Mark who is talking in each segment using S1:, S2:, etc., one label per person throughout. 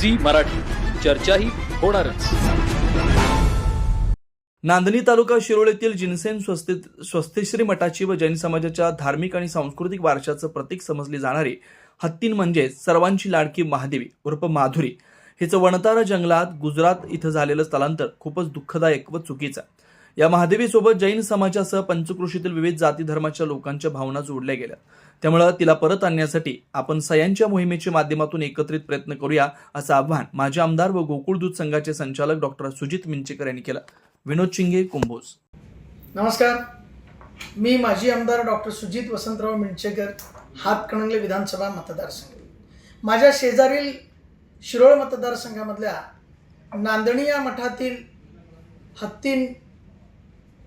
S1: Zee Marathi. चर्चाही होणारच.
S2: नांदणी तालुका शिरोळ येथील जिनसेन स्वस्तिश्री मठाची व जैन समाजाच्या धार्मिक आणि सांस्कृतिक वारशाचं प्रतीक समजली जाणारी हत्तीन म्हणजेच सर्वांची लाडकी महादेवी उर्फ माधुरी. हिचं वणतारा जंगलात गुजरात इथं झालेलं स्थलांतर खूपच दुःखदायक व चुकीचं आहे. या महादेवीसोबत जैन समाजासह पंचकृषीतील विविध जाती धर्माच्या लोकांच्या भावना जोडल्या गेल्या त्यामुळं तिला परत आणण्यासाठी आपण सयांच्या मोहिमेच्या माध्यमातून एकत्रित प्रयत्न करूया असं आव्हान माजी आमदार व गोकुळ दूध संघाचे संचालक डॉक्टर सुजित मिंचेकर यांनी केलं. विनोद चिंगे कुंभोज.
S3: नमस्कार. मी माजी आमदार डॉक्टर सुजित वसंतराव मिंचेकर हातकणंगले विधानसभा मतदारसंघ. माझ्या शेजारील शिरोळ मतदारसंघामधल्या नांदणी या मठातील हत्तीन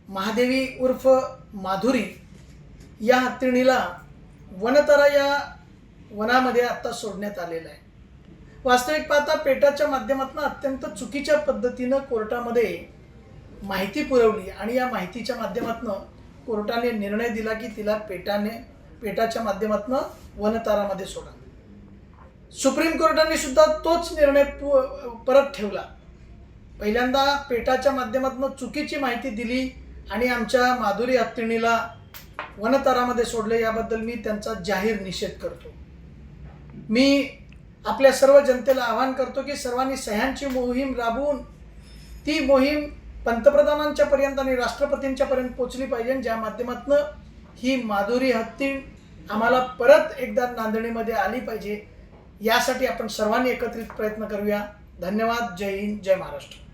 S3: महादेवी उर्फ माधुरी या हत्तीणीला वनतरा या वनामध्ये आत्ता सोडण्यात आलेलं आहे. वास्तविक पाहता पेटाच्या माध्यमातून अत्यंत चुकीच्या पद्धतीनं कोर्टामध्ये माहिती पुरवली आणि या माहितीच्या माध्यमातून कोर्टाने निर्णय दिला की तिला पेटाने पेटाच्या माध्यमातून वनतारामध्ये सोडा. सुप्रीम कोर्टाने सुद्धा तोच निर्णय पु- परत ठेवला. पहिल्यांदा पेटाच्या माध्यमातून चुकीची माहिती दिली आणि आमच्या माधुरी हत्तीणीला वनतारामध्ये सोडले याबद्दल मी त्यांचा जाहीर निषेध करतो. मी आपल्या सर्व जनतेला आवाहन करतो की सर्वांनी सह्यांची मोहीम राबवून ती मोहीम पंतप्रधानांच्या पर्यंत आणि राष्ट्रपतींच्या पर्यंत पोचली पाहिजे ज्या माध्यमातून ही माधुरी हत्ती आम्हाला परत एकदा नांदणीमध्ये आली पाहिजे यासाठी आपण सर्वांनी एकत्रित प्रयत्न करूया. धन्यवाद. जय हिंद. जय महाराष्ट्र.